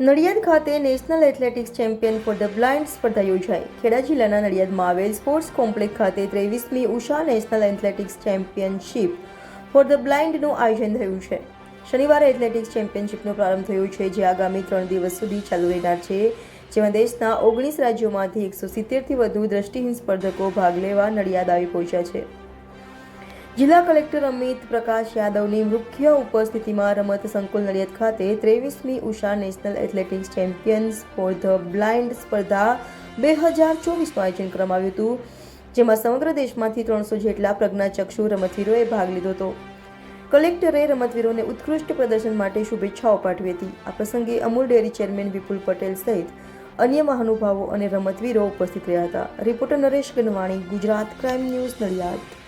નડિયાદ ખાતે national athletics champion for the blind સ્પર્ધા યોજાઈ. ખેડા જિલ્લાના નડિયાદમાં આવેલ સ્પોર્ટ્સ કોમ્પ્લેક્સ ખાતે ત્રેવીસમી Usha national athletics championship for the બ્લાઇન્ડનું આયોજન થયું છે. શનિવારે એથ્લેટિક્સ ચેમ્પિયનશિપનો પ્રારંભ થયો છે, જે આગામી ત્રણ દિવસ સુધી ચાલુ રહેનાર છે, જેમાં દેશના ઓગણીસ રાજ્યોમાંથી એકસો સિત્તેરથી વધુ દ્રષ્ટિહીન સ્પર્ધકો ભાગ લેવા નડિયાદ આવી પહોંચ્યા છે. જિલ્લા કલેક્ટર અમિત પ્રકાશ યાદવની મુખ્ય ઉપસ્થિતિમાં રમત સંકુલ નડિયાદ ખાતે ત્રેવીસમી Usha national athletics champions for the blind સ્પર્ધા બે હજાર ચોવીસનું આયોજન કરવામાં આવ્યું હતું, જેમાં સમગ્ર દેશમાંથી ત્રણસો જેટલા પ્રજ્ઞાચક્ષુ રમતવીરોએ ભાગ લીધો હતો. કલેક્ટરે રમતવીરોને ઉત્કૃષ્ટ પ્રદર્શન માટે શુભેચ્છાઓ પાઠવી હતી. આ પ્રસંગે અમૂલ ડેરી ચેરમેન વિપુલ પટેલ સહિત અન્ય મહાનુભાવો અને રમતવીરો ઉપસ્થિત રહ્યા હતા. Reporter Naresh Ganwani, Gujarat crime news Nadiad.